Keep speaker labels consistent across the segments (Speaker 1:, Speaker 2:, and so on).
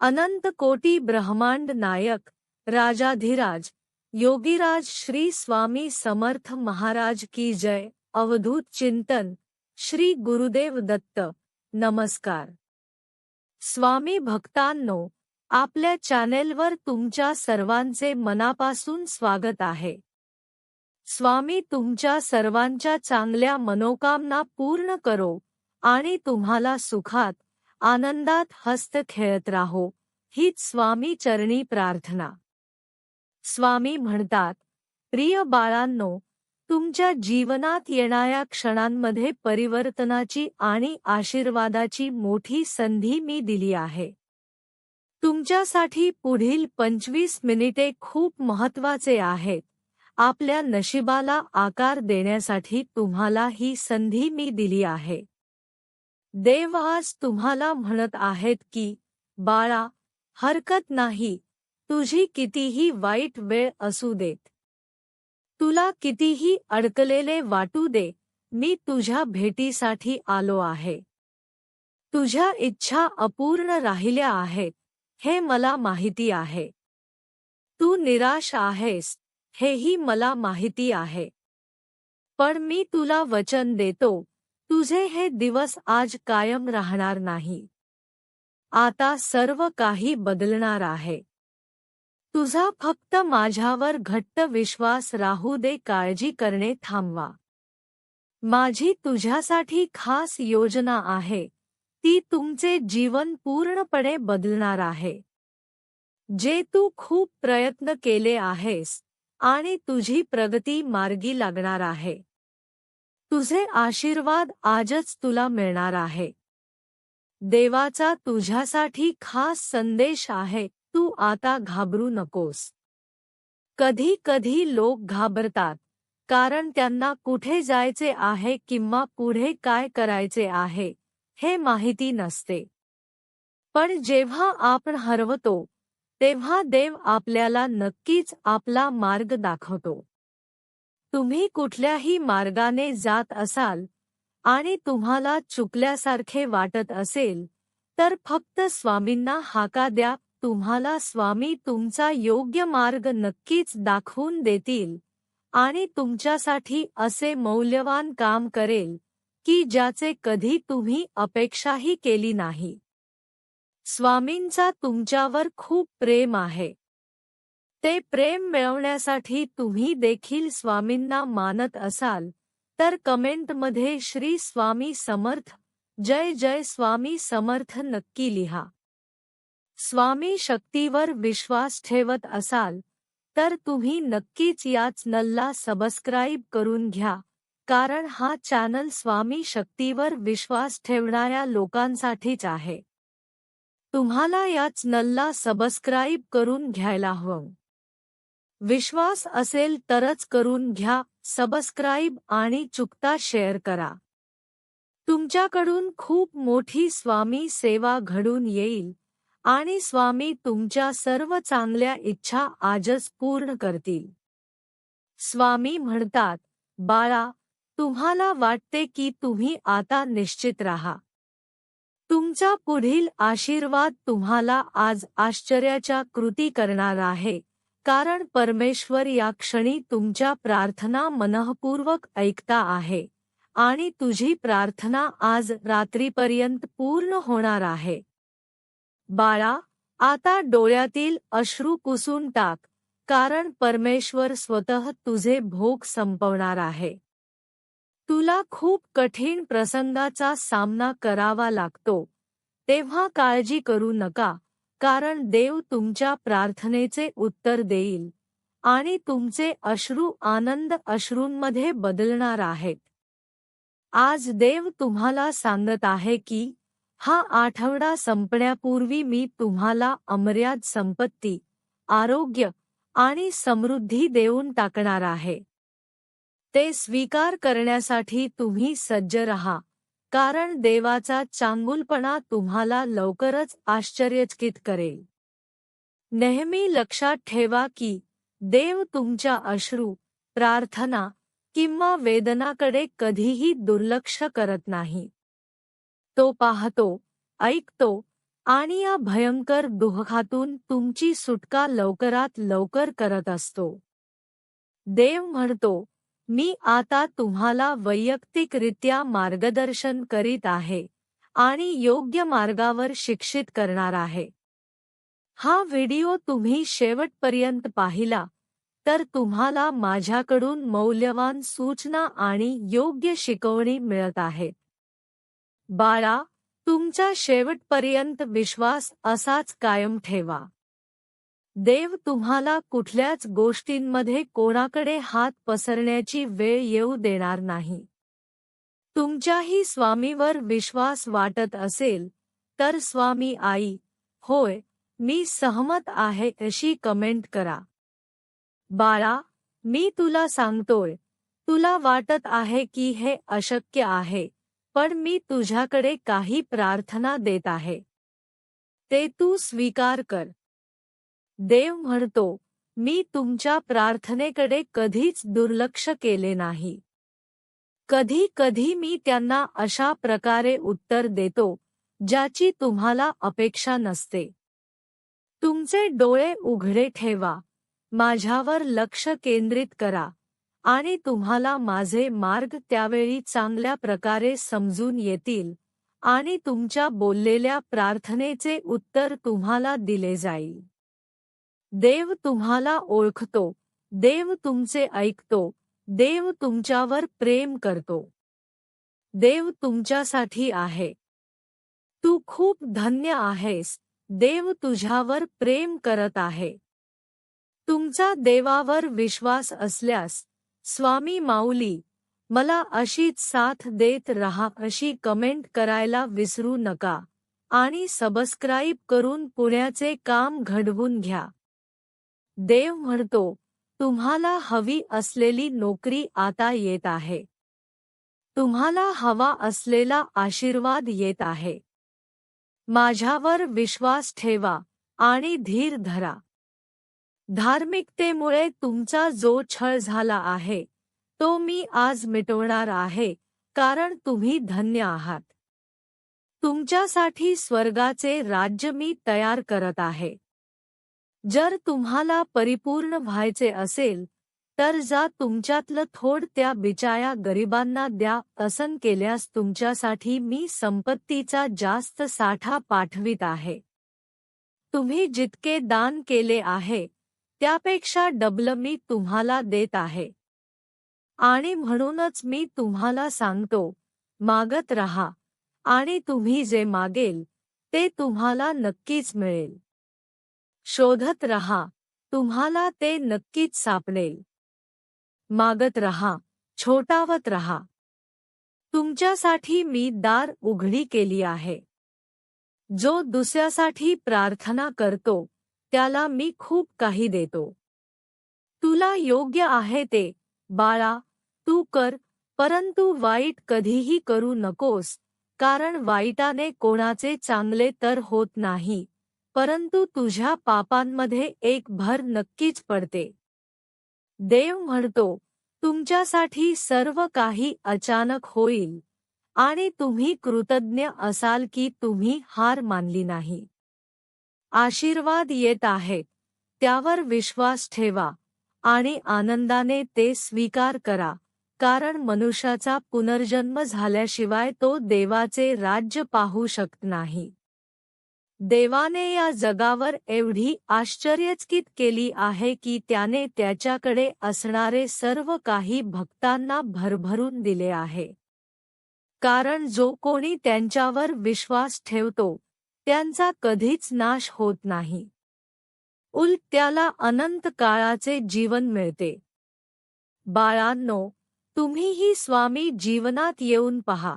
Speaker 1: अनंत कोटी ब्रह्मांड नायक राजाधिराज योगीराज श्री स्वामी समर्थ महाराज की जय अवधूत चिंतन श्री गुरुदेव दत्त नमस्कार. स्वामी भक्तांनो आपल्या चॅनेलवर तुमच्या सर्वांचे मनापासून स्वागत आहे. स्वामी तुमच्या सर्वांच्या चांगल्या मनोकामना पूर्ण करो आणि तुम्हाला सुखात आनंदात हस्त खेळत राहो हीच स्वामी चरणी प्रार्थना. स्वामी म्हणतात प्रिय बाळांनो तुमच्या जीवनात येणाऱ्या क्षणांमध्ये परिवर्तनाची आणि आशीर्वादाची मोठी संधी मी दिली आहे. तुमच्यासाठी पुढील पंचवीस मिनिटे खूप महत्त्वाचे आहेत. आपल्या नशिबाला आकार देण्यासाठी तुम्हाला ही संधी मी दिली आहे. देव आज तुम्हाला म्हणत आहेत की, बाळा, हरकत नाही, तुझी कितीही वाईट वेळ असू देत. तुला कितीही अडकलेले वाटू दे, मी तुझ्या भेटीसाठी आलो आहे. तुझ्या इच्छा अपूर्ण राहिल्या आहेत, हे मला माहिती आहे. तू निराश आहेस, हेही मला माहिती आहे. पण मी तुला वचन देतो तुझे हे दिवस आज कायम राहणार नाही. आता सर्व काही बदलणार आहे. तुझा फक्त माझ्यावर घट्ट विश्वास राहू दे काळजी करणे थांबवा. माझी तुझ्यासाठी खास योजना आहे. ती तुमचे जीवन पूर्णपणे बदलणार आहे. जे तू खूप प्रयत्न केले आहेस आणि तुझी प्रगती मार्गी लागणार आहे. तुझे आशीर्वाद आजच तुला मिळणार आहे. देवाचा तुझ्यासाठी खास संदेश आहे तू आता घाबरू नकोस. कधी कधी लोक घाबरतात कारण त्यांना कुठे जायचे आहे किंवा पुढे काय करायचे आहे हे माहिती नसते. पण जेव्हा आपण हरवतो तेव्हा देव आपल्याला नक्कीच आपला मार्ग दाखवतो. तुम्ही कुठल्याही मार्गाने जात असाल आणि तुम्हाला चुकल्यासारखे वाटत असेल तर फक्त स्वामींना हाका द्या. तुम्हाला स्वामी तुमचा योग्य मार्ग नक्कीच दाखवून देतील आणि तुमच्यासाठी असे मौल्यवान काम करेल की ज्याचे कधी तुम्ही अपेक्षाही केली नाही. स्वामींचा तुमच्यावर खूप प्रेम आहे. ते प्रेम मिळवण्यासाठी तुम्ही देखील स्वामींना मानत असाल तर कमेंटमध्ये श्री स्वामी समर्थ जय जय स्वामी समर्थ नक्की लिहा. स्वामी शक्तीवर विश्वास ठेवत असाल तर तुम्ही नक्कीच याच नल्ला सबस्क्राईब करून घ्या कारण हा चॅनल स्वामी शक्तीवर विश्वास ठेवणाऱ्या लोकांसाठीच आहे. तुम्हाला याच नल्ला सबस्क्राईब करून घ्यायला हवं. विश्वास असेल तरच करून घ्या सबस्क्राईब आणि चुकता शेअर करा. तुमच्याकडून खूप मोठी स्वामी सेवा घडून येईल आणि स्वामी तुमच्या सर्व चांगल्या इच्छा आजच पूर्ण करतील. स्वामी म्हणतात बाळा तुम्हाला वाटते की तुम्ही आता निश्चित राहा. तुमचा पुढील आशीर्वाद तुम्हाला आज आश्चर्याच्या कृती करणार आहे. कारण परमेश्वर या क्षणी तुमच्या प्रार्थना मनःपूर्वक ऐकता आहे आणि तुझी प्रार्थना आज रात्रीपर्यंत पूर्ण होणार आहे. बाळा आता डोळ्यातील अश्रू पुसून टाक कारण परमेश्वर स्वतः तुझे भोग संपवणार आहे. तुला खूप कठीण प्रसंगाचा सामना करावा लागतो तेव्हा काळजी करू नका. कारण देव तुमच्या प्रार्थनेचे उत्तर देईल आणि तुमचे अश्रू आनंद अश्रूंमध्ये बदलणार आहेत. आज देव तुम्हाला सांगत आहे की हा आठवडा संपण्यापूर्वी मी तुम्हाला अमर्याद संपत्ती आरोग्य आणि समृद्धी देऊन टाकणार आहे. ते स्वीकार करण्यासाठी तुम्ही सज्ज रहा. कारण देवाचा चांगुलपणा तुम्हाला लवकरच आश्चर्यचकित करेल. नेहमी लक्षात ठेवा की देव तुमच्या अश्रू प्रार्थना किंवा वेदनाकडे कधीही दुर्लक्ष करत नाही. तो पाहतो ऐकतो आणि या भयंकर दुःखातून तुमची सुटका लवकरात लवकर करत असतो. देव म्हणतो मी आता तुम्हाला वैयक्तिकरित्या मार्गदर्शन करीत आहे आणि योग्य मार्गावर शिक्षित करणार आहे. हा व्हिडिओ तुम्ही शेवटपर्यंत पाहिला तर तुम्हाला माझ्याकडून मौल्यवान सूचना आणि योग्य शिकवणी मिळत आहेत बाळा तुमचा शेवटपर्यंत विश्वास असाच कायम ठेवा. देव तुम्हाला कुठल्याच गोष्टींमध्ये कोणाकडे हात पसरण्याची वेळ येऊ देणार नाही. तुमच्याही स्वामीवर विश्वास वाटत असेल तर स्वामी आई होय मी सहमत आहे अशी कमेंट करा. बाळा मी तुला सांगतोय तुला वाटत आहे की हे अशक्य आहे पण मी तुझ्याकडे काही प्रार्थना देत आहे. ते तू स्वीकार कर. देव म्हणतो मी तुमच्या प्रार्थनेकडे कधीच दुर्लक्ष केले नाही. कधी कधी मी त्यांना अशा प्रकारे उत्तर देतो ज्याची तुम्हाला अपेक्षा नसते. तुमचे डोळे उघडे ठेवा माझ्यावर लक्ष केंद्रित करा आणि तुम्हाला माझे मार्ग त्यावेळी चांगल्या प्रकारे समजून येतील आणि तुमच्या बोललेल्या प्रार्थनेचे उत्तर तुम्हाला दिले जाईल. देव तुम्हाला ओळखतो देव तुमचे ऐकतो देव तुमच्यावर प्रेम करतो. देव तुमच्यासाठी आहे. तू खूप धन्य आहेस देव तुझ्यावर प्रेम करत आहे. तुमचा देवावर विश्वास असल्यास स्वामी माऊली मला अशीच साथ देत रहा अशी कमेंट करायला विसरू नका आणि सबस्क्राईब करून पुण्याचे काम घडवून घ्या. देव म्हणतो तुम्हाला हवी असलेली नोकरी आता येत आहे. तुम्हाला हवा असलेला आशीर्वाद येत आहे. माझ्यावर विश्वास ठेवा आणि धीर धरा. धार्मिकतेमुळे तुमचा जो छळ झाला आहे तो मी आज मिटवणार आहे कारण तुम्ही धन्य आहात. तुमच्यासाठी स्वर्गाचे राज्य मी तयार करत आहे. जर तुम्हाला परिपूर्ण व्हायचे असेल तर जा तुमच्यातलं थोड त्या बिचाया गरिबांना द्या असन केल्यास तुमच्यासाठी मी संपत्तीचा जास्त साठा पाठवित आहे. तुम्ही जितके दान केले आहे त्यापेक्षा डबल मी तुम्हाला देत आहे. आणि म्हणूनच मी तुम्हाला सांगतो मागत रहा. आणि तुम्ही जे मागेल ते तुम्हाला नक्कीच मिळेल. शोधत रहा तुम्हाला ते नक्कीच सापडेल. मागत रहा छोटावत रहा. तुमच्यासाठी मी दार उघडी केली आहे. जो दुसऱ्यासाठी प्रार्थना करतो त्याला मी खूप काही देतो. तुला योग्य आहे ते बाळा तू कर परंतु वाईट कधीही करू नकोस कारण वाईटाने कोणाचे चांगले तर होत नाही. परंतु तुझ्या पापांमध्ये एक भर नक्कीच पडते. देव म्हणतो तुमच्यासाठी सर्व काही अचानक होईल आणि तुम्ही कृतज्ञ असाल की तुम्ही हार मानली नाही. आशीर्वाद येत आहेत त्यावर विश्वास ठेवा आणि आनंदाने ते स्वीकार करा कारण मनुष्याचा पुनर्जन्म झाल्याशिवाय तो देवाचे राज्य पाहू शकत नाही. देवाने या जगावर एवढी आश्चर्यचकित केली आहे की त्याने त्याच्याकडे असणारे सर्व काही भक्तांना भरभरून दिले आहे. कारण जो कोणी त्यांच्यावर विश्वास ठेवतो त्यांचा कधीच नाश होत नाही. उलट त्याला अनंत काळाचे जीवन मिळते. बाळांनो तुम्हीही स्वामी जीवनात येऊन पहा.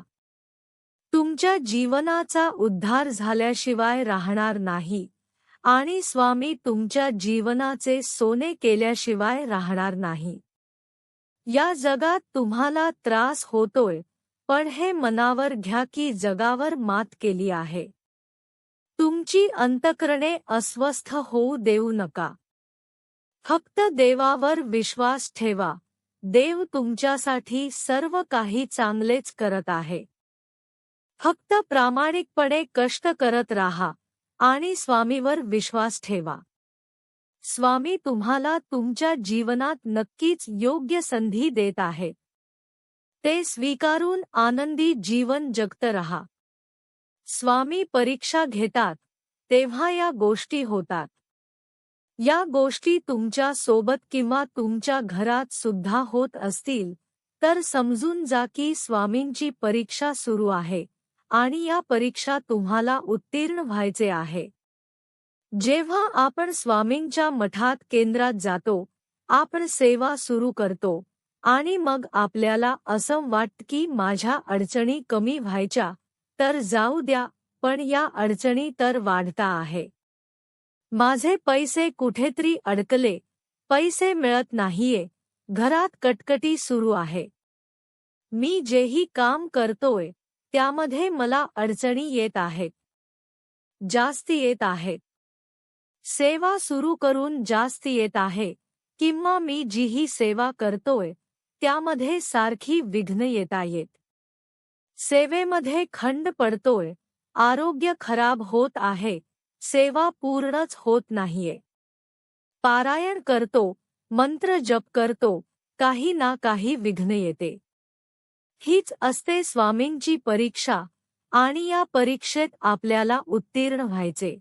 Speaker 1: तुमच्या जीवनाचा उद्धार झाल्याशिवाय राहणार नाही. आणि स्वामी तुमच्या जीवनाचे सोने केल्याशिवाय राहणार नाही. या जगात तुम्हाला त्रास होतोय पण हे मनावर घ्या की जगावर मात केली आहे. तुमची अंतकरणे अस्वस्थ होऊ देऊ नका. फक्त देवावर विश्वास ठेवा. देव तुमच्यासाठी सर्व काही चांगलेच करत आहे. फक्त प्रामाणिकपणे कष्ट करत राहा आणि स्वामीवर विश्वास ठेवा. स्वामी तुम्हाला तुमच्या जीवनात नक्कीच योग्य संधी देत आहे. ते स्वीकारून आनंदी जीवन जगत रहा. स्वामी परीक्षा घेतात तेव्हा या गोष्टी होतात. या गोष्टी तुमच्यासोबत किंवा तुमच्या घरात सुद्धा होत असतील तर समजून जा की स्वामींची परीक्षा सुरू आहे. आणि या परीक्षा तुम्हाला उत्तीर्ण व्हायचे आहे. जेव्हा आपण स्वामींच्या मठात केंद्रात जातो आपण सेवा सुरू करतो आणि मग आपल्याला असं वाटत की माझ्या अडचणी कमी व्हायच्या तर जाऊ द्या पण या अडचणी तर वाढता आहे. माझे पैसे कुठेतरी अडकले पैसे मिळत नाहीये घरात कटकटी सुरू आहे. मी जेही काम करतोय त्यामध्ये मला अडचणी येत आहेत. जास्ती येत आहेत. सेवा सुरू करून जास्त येत आहे. किंवा मी जीही सेवा करतोय, त्यामध्ये सारखी विघ्न येता येत सेवेमध्ये खंड पडतोय, आरोग्य खराब होत आहे, सेवा पूर्णच होत नाहीये. पारायण करतो, मंत्र जप करतो, काही ना काही विघ्न येते. हीच असते स्वामींची परीक्षा आणि या परीक्षेत आपल्याला उत्तीर्ण व्हायचे.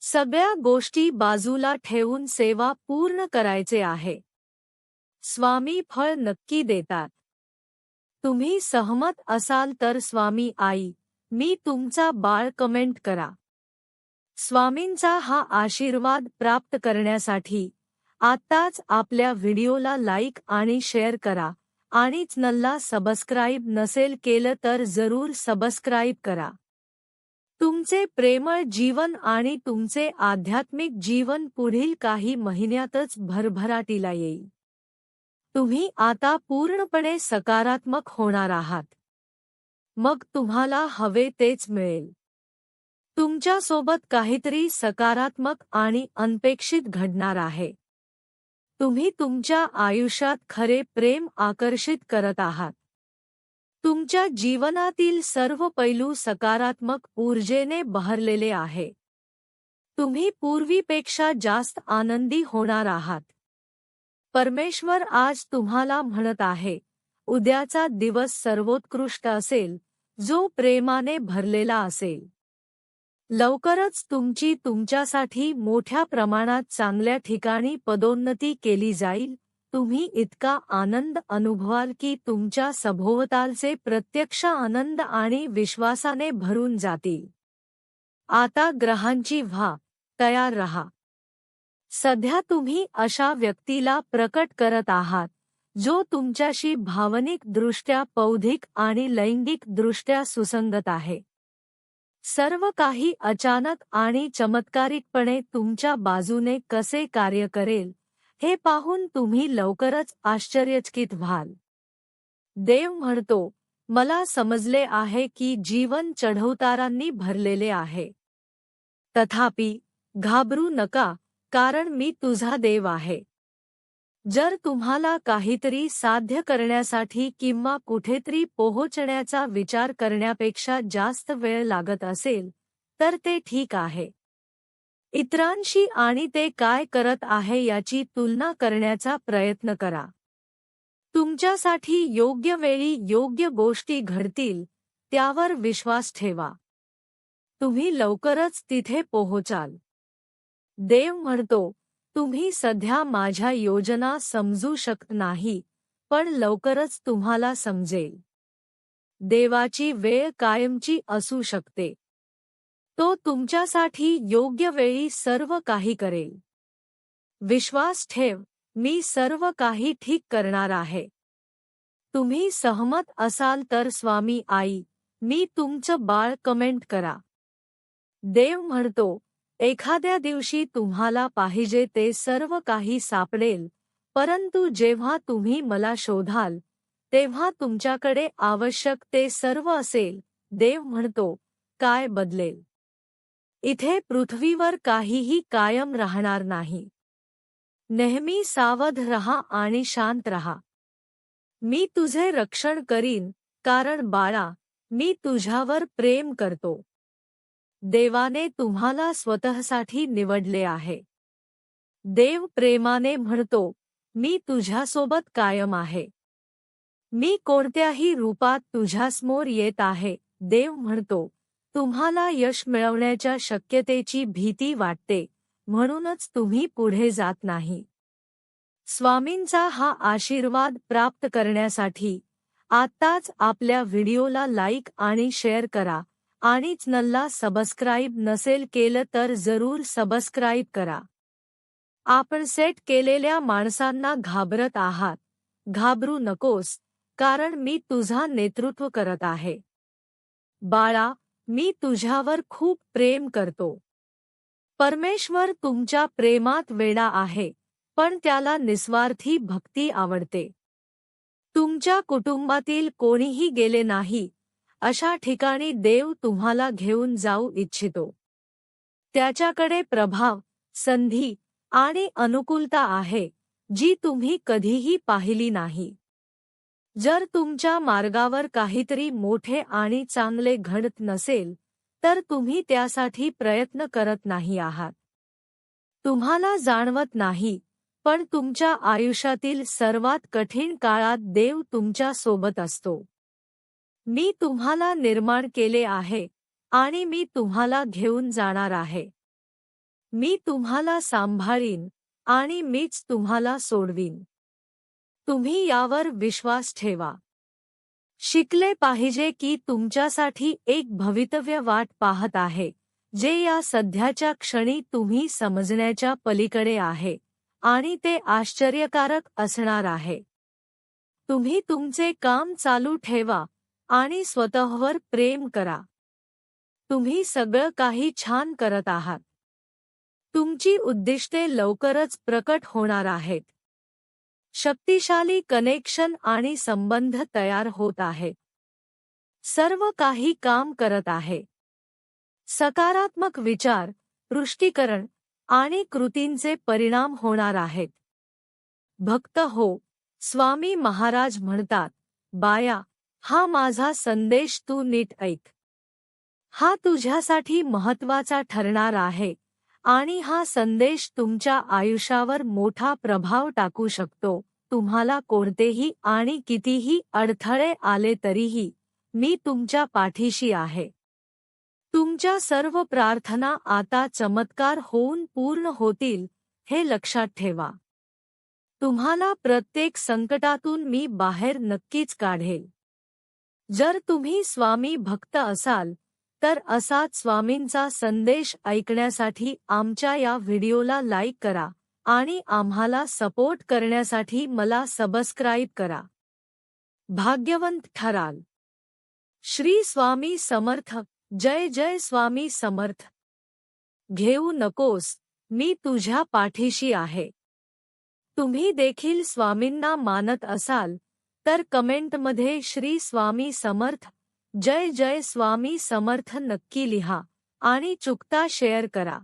Speaker 1: सगळ्या गोष्टी बाजूला ठेवून सेवा पूर्ण करायचे आहे. स्वामी फळ नक्की देतात. तुम्ही सहमत असाल तर स्वामी आई मी तुमचा बाळ कमेंट करा. स्वामींचा हा आशीर्वाद प्राप्त करण्यासाठी आत्ताच आपल्या व्हिडिओला लाईक आणि शेअर करा. आणि चॅनलला सबस्क्राईब नसेल केलं तर जरूर सबस्क्राईब करा. तुमचे प्रेमळ जीवन आणि तुमचे आध्यात्मिक जीवन पुढील काही महिन्यातच भरभराटीला येईल. तुम्ही आता पूर्णपणे सकारात्मक होणार आहात. मग तुम्हाला हवे तेच मिळेल. तुमच्यासोबत काहीतरी सकारात्मक आणि अनपेक्षित घडणार आहे. तुम्ही तुमच्या आयुष्यात खरे प्रेम आकर्षित करत आहात. तुमच्या जीवनातील सर्व पैलू सकारात्मक ऊर्जेने बहरलेले आहे. तुम्ही पूर्वीपेक्षा जास्त आनंदी होणार आहात. परमेश्वर आज तुम्हाला म्हणत आहे उद्याचा दिवस सर्वोत्कृष्ट असेल जो प्रेमाने भरलेला असेल. लवकरच तुमची तुमच्यासाठी मोठ्या प्रमाणात चांगल्या ठिकाणी पदोन्नती केली जाईल. तुम्ही इतका आनंद अनुभवाल की तुमच्या सभोवतालचे प्रत्यक्ष आनंद आणि विश्वासाने भरून जातील. आता ग्रहांची व्हा तयार रहा. सध्या तुम्ही अशा व्यक्तीला प्रकट करत आहात जो तुमच्याशी भावनिक दृष्ट्या बौद्धिक आणि लैंगिक दृष्ट्या सुसंगत आहे. सर्व काही अचानक आणि चमत्कारिकपणे तुमच्या बाजूने कसे कार्य करेल हे पाहून तुम्ही लवकरच आश्चर्यचकित व्हाल. देव म्हणतो मला समजले आहे की जीवन चढवतारांनी भरलेले आहे. तथापि घाबरू नका कारण मी तुझा देव आहे. जर तुम्हाला काहीतरी साध्य करण्यासाठी किंवा कुठेतरी पोहोचण्याचा विचार करण्यापेक्षा जास्त वेळ लागत असेल तर ते ठीक आहे. इतरांशी आणि ते काय करत आहे याची तुलना करण्याचा प्रयत्न करा. तुमच्यासाठी योग्य वेळी योग्य गोष्टी घडतील त्यावर विश्वास ठेवा. तुम्ही लवकरच तिथे पोहोचाल. देव म्हणतो तुम्ही सध्या माझ्या योजना समजू शकत नाही पण लवकरच तुम्हाला समजेल. देवाची वेळ कायमची असू शकते. तो तुमच्यासाठी योग्य वेळी सर्व काही करेल. विश्वास ठेव मी सर्व काही ठीक करणार आहे. तुम्ही सहमत असाल तर स्वामी आई मी तुमचं बाळ कमेंट करा. देव म्हणतो एखाद्या दिवशी तुम्हाला पाहिजे ते सर्व काही सापडेल परंतु जेव्हा तुम्ही मला शोधाल तेव्हा तुमच्याकडे आवश्यक ते सर्व असेल देव म्हणतो काय बदलेल? इथे पृथ्वीवर काहीही कायम राहणार नाही. नेहमी सावध रहा आणि शांत रहा. मी तुझे रक्षण करीन कारण बाळा मी तुझ्यावर प्रेम करतो. देवाने तुम्हाला स्वतःसाठी निवडले आहे. देव प्रेमाने म्हणतो मी तुझ्यासोबत कायम आहे. मी कोणत्याही रूपात तुझ्यासमोर येत आहे. देव म्हणतो तुम्हाला यश मिळवण्याच्या शक्यतेची भीती वाटते म्हणूनच तुम्ही पुढे जात नाही. स्वामींचा हा आशीर्वाद प्राप्त करण्यासाठी आत्ताच आपल्या व्हिडिओला लाईक आणि शेअर करा. आणि चॅनलला सबस्क्राईब नसेल केलं तर जरूर सबस्क्राईब करा. आपण सेट केलेल्या माणसांना घाबरत आहात. घाबरू नकोस कारण मी तुझा नेतृत्व करत आहे. बाळा मी तुझ्यावर खूप प्रेम करतो. परमेश्वर तुमच्या प्रेमात वेडा आहे पण त्याला निस्वार्थी भक्ती आवडते. तुमच्या कुटुंबातील कोणीही गेले नाही अशा ठिकाणी देव तुम्हाला घेऊन जाऊ इच्छितो. त्याच्याकडे प्रभाव संधी आणि अनुकूलता आहे जी तुम्ही कधीही पाहिली नाही. जर तुमच्या मार्गावर काहीतरी मोठे आणि चांगले घडत नसेल तर तुम्ही त्यासाठी प्रयत्न करत नाही आहात. तुम्हाला जाणवत नाही पण तुमच्या आयुष्यातील सर्वात कठीण काळात देव तुमच्यासोबत असतो. मी तुम्हाला निर्माण केले आहे आणि मी तुम्हाला घेऊन जाणार आहे. मी तुम्हाला सांभाळीन आणि मीच तुम्हाला सोडवीन. तुम्ही यावर विश्वास ठेवा. शिकले पाहिजे की तुमच्यासाठी एक भवितव्य वाट पाहत आहे जे या सध्याच्या क्षणी तुम्ही समजण्याच्या पलीकडे आहे आणि ते आश्चर्यकारक असणार आहे. तुम्ही तुमचे काम चालू ठेवा आणि स्वतःवर प्रेम करा. तुम्ही सगळं काही छान करत आहात. तुमची उद्दिष्टे लवकरच प्रकट होणार आहेत. शक्तिशाली कनेक्शन आणि संबंध तयार होत आहेत. सर्व काही काम करत आहे. सकारात्मक विचार पुष्टीकरण आणि कृतींचे परिणाम होणार आहेत. भक्त हो स्वामी महाराज म्हणतात बाया हा माझा संदेश तू नीट ऐक. हा तुझ्यासाठी महत्त्वाचा ठरणार आहे आणि हा संदेश तुमच्या आयुष्यावर मोठा प्रभाव टाकू शकतो. तुम्हाला कोणतेही आणि कितीही अडथळे आले तरीही मी तुमच्या पाठीशी आहे. तुमच्या सर्व प्रार्थना आता चमत्कार होऊन पूर्ण होतील हे लक्षात ठेवा. तुम्हाला प्रत्येक संकटातून मी बाहेर नक्कीच काढेल. जर तुम्ही स्वामी भक्त असाल तर असाच स्वामींचा संदेश ऐकण्यासाठी आमच्या या व्हिडिओला लाईक करा आणि आम्हाला सपोर्ट करण्यासाठी मला सबस्क्राईब करा. भाग्यवंत ठराल. श्री स्वामी समर्थ जय जय स्वामी समर्थ. घेऊ नकोस मी तुझ्या पाठीशी आहे. तुम्ही देखील स्वामींना मानत असाल तर कमेंटमध्ये श्री स्वामी समर्थ जय जय स्वामी समर्थ नक्की लिहा आणि चुकता शेअर करा.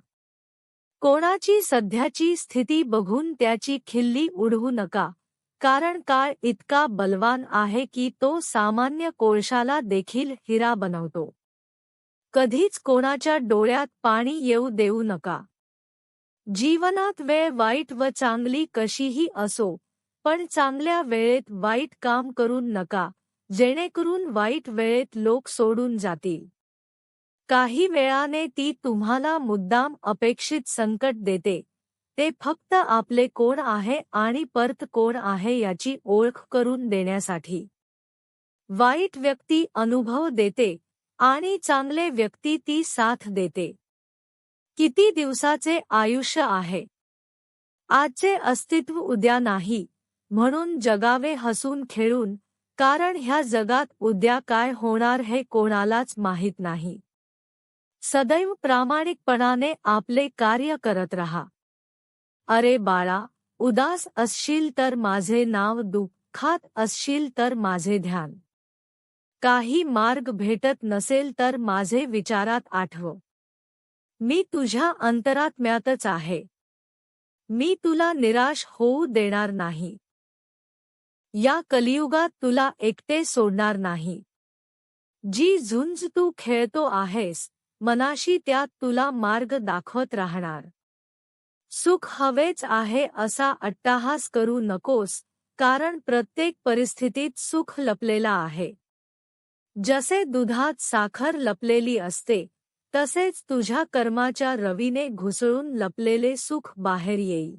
Speaker 1: कोणाची सध्याची स्थिती बघून त्याची खिल्ली उडवू नका कारण काळ इतका बलवान आहे की तो सामान्य कोळशाला देखील हिरा बनवतो. कधीच कोणाच्या डोळ्यात पाणी येऊ देऊ नका. जीवनात वेळ वाईट व चांगली कशीही असो पण चांगल्या वेळेत वाईट काम करू नका जेणेकरून वाईट वेळेत लोक सोडून जातील. काही वेळाने ती तुम्हाला मुद्दाम अपेक्षित संकट देते. ते फक्त आपले कोण आहे आणि पर्त कोण आहे याची ओळख करून देण्यासाठी. वाईट व्यक्ती अनुभव देते आणि चांगले व्यक्ती ती साथ देते. किती दिवसाचे आयुष्य आहे? आजचे अस्तित्व उद्या नाही. म्हणून जगावे हसून खेळून कारण ह्या जगात उद्या काय होणार हे कोणालाच माहीत नाही. सदैव प्रामाणिकपणाने आपले कार्य करत रहा. अरे बाळा उदास असशील तर माझे नाव दुःखात असशील तर माझे ध्यान. काही मार्ग भेटत नसेल तर माझे विचारात आठव. मी तुझ्या अंतरात्म्यातच आहे. मी तुला निराश होऊ देणार नाही. या कलियुगात तुला एकटे सोडणार नाही. जी झुंज तू खेळतो आहेस मनाशी त्यात तुला मार्ग दाखवत राहणार. सुख हवेच आहे असा अट्टाहास करू नकोस कारण प्रत्येक परिस्थितीत सुख लपलेला आहे. जसे दुधात साखर लपलेली असते तसेच तुझ्या कर्माच्या रवीने घुसळून लपलेले सुख बाहेर येईल.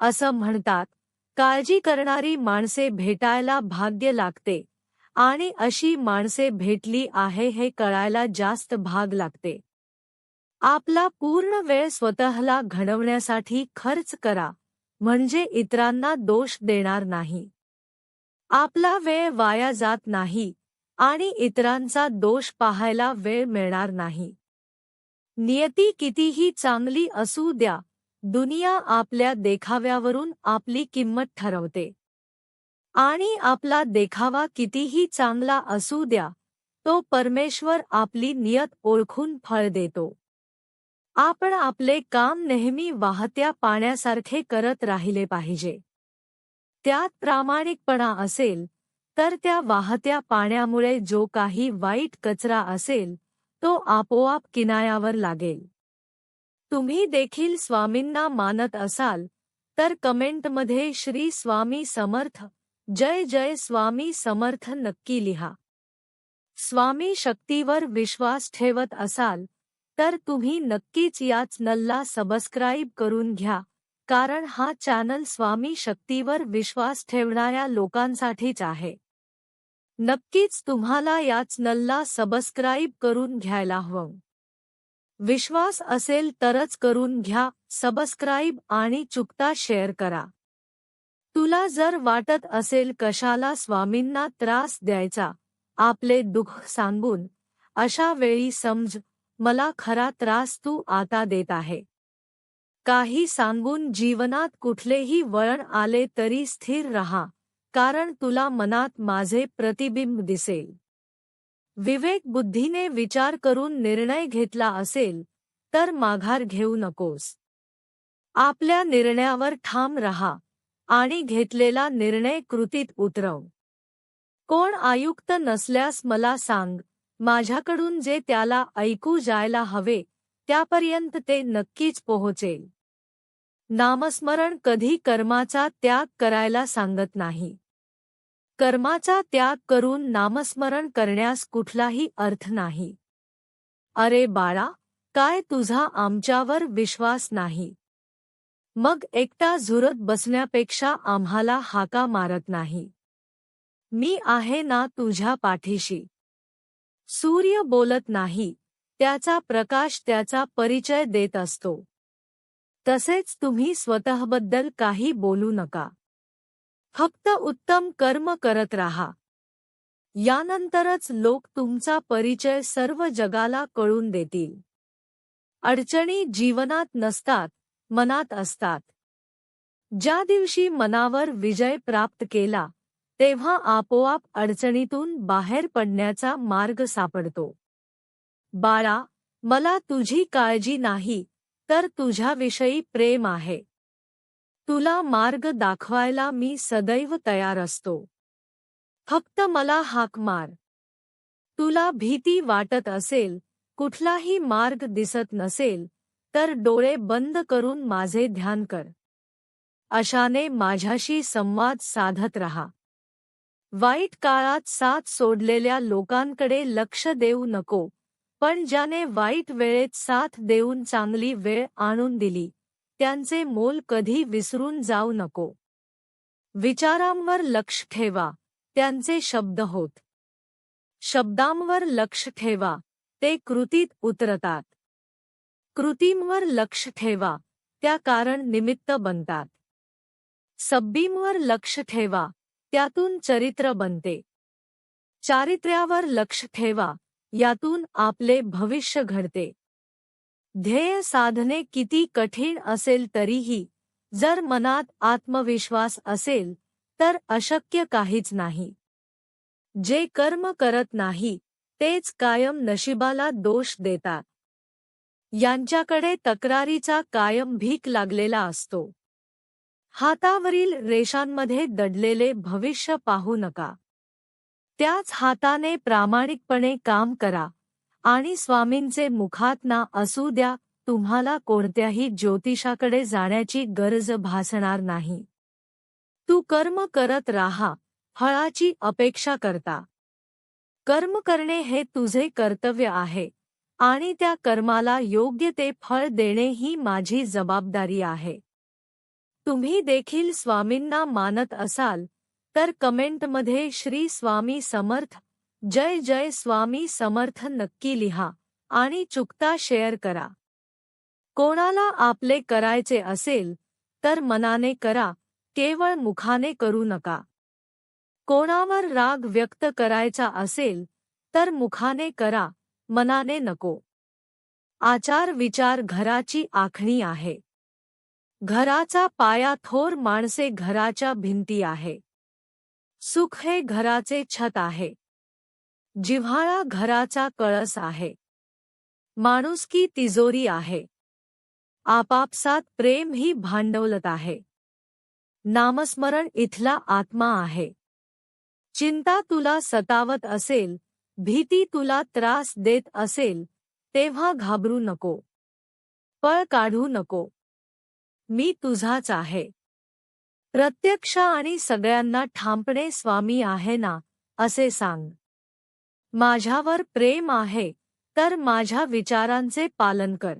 Speaker 1: असं म्हणतात काळजी करणारी माणसे भेटायला भाग्य लागते. आणि अशी माणसे भेटली आहे हे कळायला जास्त भाग लागते. आपला पूर्ण वेळ स्वतःला घडवण्यासाठी खर्च करा म्हणजे इतरांना दोष देणार नाही. आपला वेळ वाया जात नाही आणि इतरांचा दोष पाहायला वेळ मिळणार नाही. नियती कितीही चांगली असू द्या दुनिया आपल्या देखाव्यावरून आपली किंमत ठरवते. आणि आपला देखावा कितीही चांगला असू द्या तो परमेश्वर आपली नियत ओळखून फळ देतो. आपण आपले काम नेहमी वाहत्या पाण्यासारखे करत राहिले पाहिजे. त्यात प्रामाणिकपणा असेल तर त्या वाहत्या पाण्यामुळे जो काही वाईट कचरा असेल तो आपोआप किनायावर लागेल. तुम्ही देखील स्वामींना मानत असाल तर कमेंटमध्ये श्री स्वामी समर्थ जय जय स्वामी समर्थ नक्की लिहा. स्वामी शक्तीवर विश्वास ठेवत असाल तर तुम्ही नक्कीच याच नल्ला सबस्क्राईब करून घ्या कारण हा चॅनल स्वामी शक्तीवर विश्वास ठेवणाऱ्या लोकांसाठीच आहे. नक्कीच तुम्हाला याच नल्ला सबस्क्राईब करून घ्यायला हवं. विश्वास असेल तरच करून घ्या सबस्क्राईब आणि चुकता शेअर करा. तुला जर वाटत असेल कशाला स्वामींना त्रास द्यायचा आपले दुःख सांगून अशा वेळी समज मला खरा त्रास तू आता देत आहे. काही सांगून जीवनात कुठलेही वळण आले तरी स्थिर रहा कारण तुला मनात माझे प्रतिबिंब दिसेल. विवेक बुद्धीने विचार करून निर्णय घेतला असेल तर माघार घेऊ नकोस. आपल्या निर्णयावर ठाम रहा आणि घेतलेला निर्णय कृतीत उतरव. कोण आयुक्त नसल्यास मला सांग माझ्याकडून जे त्याला ऐकू जायला हवे त्यापर्यंत ते नक्कीच पोहोचेल. नामस्मरण कधी कर्माचा त्याग करायला सांगत नाही. कर्माचा त्याग करून नामस्मरण करण्यास कुठलाही अर्थ नाही. अरे बाळा काय तुझा आमच्यावर विश्वास नाही? मग एकटा झुरत बसण्यापेक्षा आम्हाला हाका मारत नाही. मी आहे ना तुझ्या पाठीशी. सूर्य बोलत नाही त्याचा प्रकाश त्याचा परिचय देत असतो. तसेच तुम्ही स्वतःबद्दल काही बोलू नका. फक्त उत्तम कर्म करत राहा. यानंतरच लोक तुमचा परिचय सर्व जगाला कळून देतील. अडचणी जीवनात नसतात मनात असतात. ज्या दिवशी मनावर विजय प्राप्त केला तेव्हा आपोआप अडचणीतून बाहेर पडण्याचा मार्ग सापडतो. बाळा मला तुझी काळजी नाही तर तुझ्याविषयी प्रेम आहे. तुला मार्ग दाखवायला मी सदैव तयार असतो. फक्त मला हाक मार. तुला भीती वाटत असेल कुठलाही मार्ग दिसत नसेल तर डोळे बंद करून माझे ध्यान कर. अशाने माझ्याशी संवाद साधत रहा. वाईट काळात साथ सोडलेल्या लोकांकडे लक्ष देऊ नको पण ज्याने वाईट वेळेत साथ देऊन चांगली वेळ आणून दिली त्यांचे मोल कधी विसरून जाऊ नको. विचारांवर लक्ष ठेवा त्यांचे शब्द होत. शब्दांवर लक्ष ठेवा ते कृतीत उतरतात. कृतींवर लक्ष ठेवा त्या कारण निमित्त बनतात. सब्बींवर लक्ष ठेवा त्यातून चरित्र बनते. चारित्र्यावर लक्ष ठेवा यातून आपले भविष्य घडते. ध्येय साधने किती कठीण असेल तरीही जर मनात आत्मविश्वास असेल तर अशक्य काहीच नाही. जे कर्म करत नाही तेच कायम नशिबाला दोष देतात. यांच्याकडे तक्रारीचा कायम भीक लागलेला असतो. हातावरील रेषांमध्ये दडलेले भविष्य पाहू नका. त्याच हाताने प्रामाणिकपणे काम करा. आणि स्वामींचे मुखात ना असू द्या तुम्हाला कोणत्याही ज्योतिषाकडे जाण्याची गरज भासणार नाही. तू कर्म करत राहा फळाची अपेक्षा करता. कर्म करणे हे तुझे कर्तव्य आहे आणि त्या कर्माला योग्य ते फळ देणे ही माझी जबाबदारी आहे. तुम्ही देखील स्वामींना मानत असाल तर कमेंटमध्ये श्री स्वामी समर्थ जय जय स्वामी समर्थ नक्की लिहा आणि चुकता शेअर करा. कोणाला आपले करायचे असेल तर मनाने करा केवळ मुखाने करू नका. कोणावर राग व्यक्त करायचा असेल तर मुखाने करा मनाने नको. आचार विचार घराची आखणी आहे. घराचा पाया थोर माणसे घराच्या भिंती आहे. सुख हे घराचे छत आहे. जिव्हाळा घराचा कळस आहे. माणुसकी तिजोरी आहे. आपापसात प्रेम ही भांडवलत आहे. नामस्मरण इथला आत्मा आहे. चिंता तुला सतावत असेल भीती तुला त्रास देत असेल तेव्हा घाबरू नको. पळ काढू नको. मी तुझाच आहे. प्रत्यक्ष आणि सगळ्यांना ठामपणे स्वामी आहे ना असे सांग. माझ्यावर प्रेम आहे तर माझ्या विचारांचे पालन कर.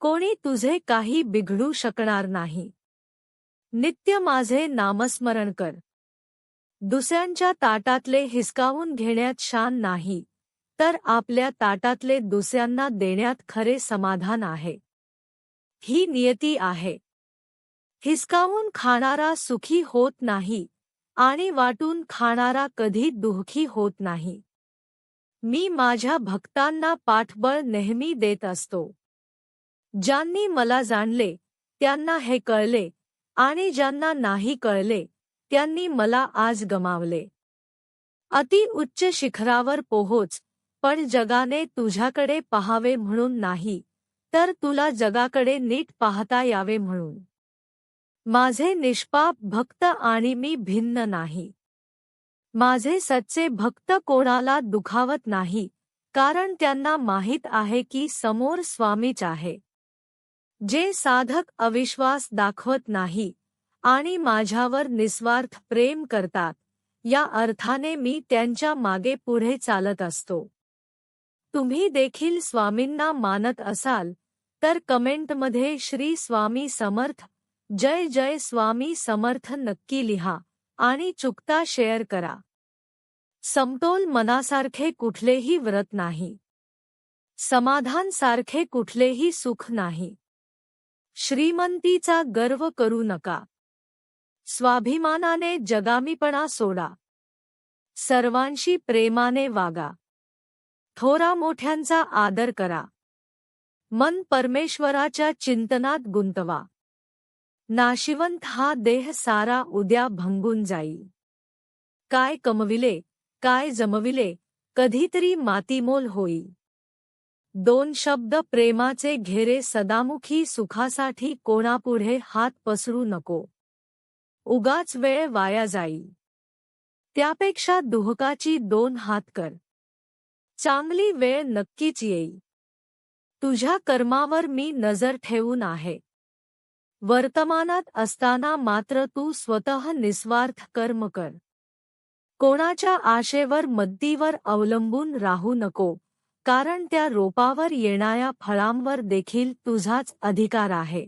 Speaker 1: कोणी तुझे काही बिघडू शकणार नाही. नित्य माझे नामस्मरण कर. दुसऱ्यांच्या ताटातले हिसकावून घेण्यात शान नाही तर आपल्या ताटातले दुसऱ्यांना देण्यात खरे समाधान आहे. ही नियती आहे. हिसकावून खाणारा सुखी होत नाही आणि वाटून खाणारा कधी दुःखी होत नाही. मी माझ्या भक्तांना पाठबळ नेहमी देत असतो. ज्यांनी मला जाणले त्यांना हे कळले आणि ज्यांना नाही कळले त्यांनी मला आज गमावले. अति उच्च शिखरावर पोहोच पण जगाने तुझ्याकडे पहावे म्हणून नाही तर तुला जगाकडे नीट पाहता यावे म्हणून. माझे निष्पाप भक्त आणि मी भिन्न नाही. माझे सच्चे भक्त कोणाला दुखावत नाही कारण त्यांना माहीत आहे की समोर स्वामीच आहे. जे साधक अविश्वास दाखवत नाही आणि माझ्यावर निस्वार्थ प्रेम करतात या अर्थाने मी त्यांच्या मागे पुढे चालत असतो. तुम्ही देखील स्वामींना मानत असाल तर कमेंटमध्ये श्री स्वामी समर्थ जय जय स्वामी समर्थ नक्की लिहा. आणि चुकता शेअर करा. समतोल मनासारखे कुठलेही व्रत नाही. समाधान सारखे कुठलेही सुख नाही. श्रीमंतीचा गर्व करू नका. स्वाभिमानाने जगामीपणा सोडा. सर्वांशी प्रेमाने वागा. थोरा मोठ्यांचा आदर करा. मन परमेश्वराच्या चिंतनात गुंतवा. नाशिवंत हा देह सारा उद्या भंगून जाई. काय कमविले काय जमविले कधीतरी मातीमोल होई. दोन शब्द प्रेमाचे घेरे सदामुखी सुखासाठी कोणापुढे हात पसरू नको. उगाच वेळ वाया जाई. त्यापेक्षा दुहकाची दोन हात कर. चांगली वेळ नक्कीच येई. तुझ्या कर्मावर मी नजर ठेवून आहे. वर्तमानात असताना मात्र तू स्वतः निस्वार्थ कर्म कर. कोणाच्या आशेवर मद्दीवर अवलंबून राहू नको कारण त्या रोपावर येणाऱ्या फळांवर देखील तुझाच अधिकार आहे.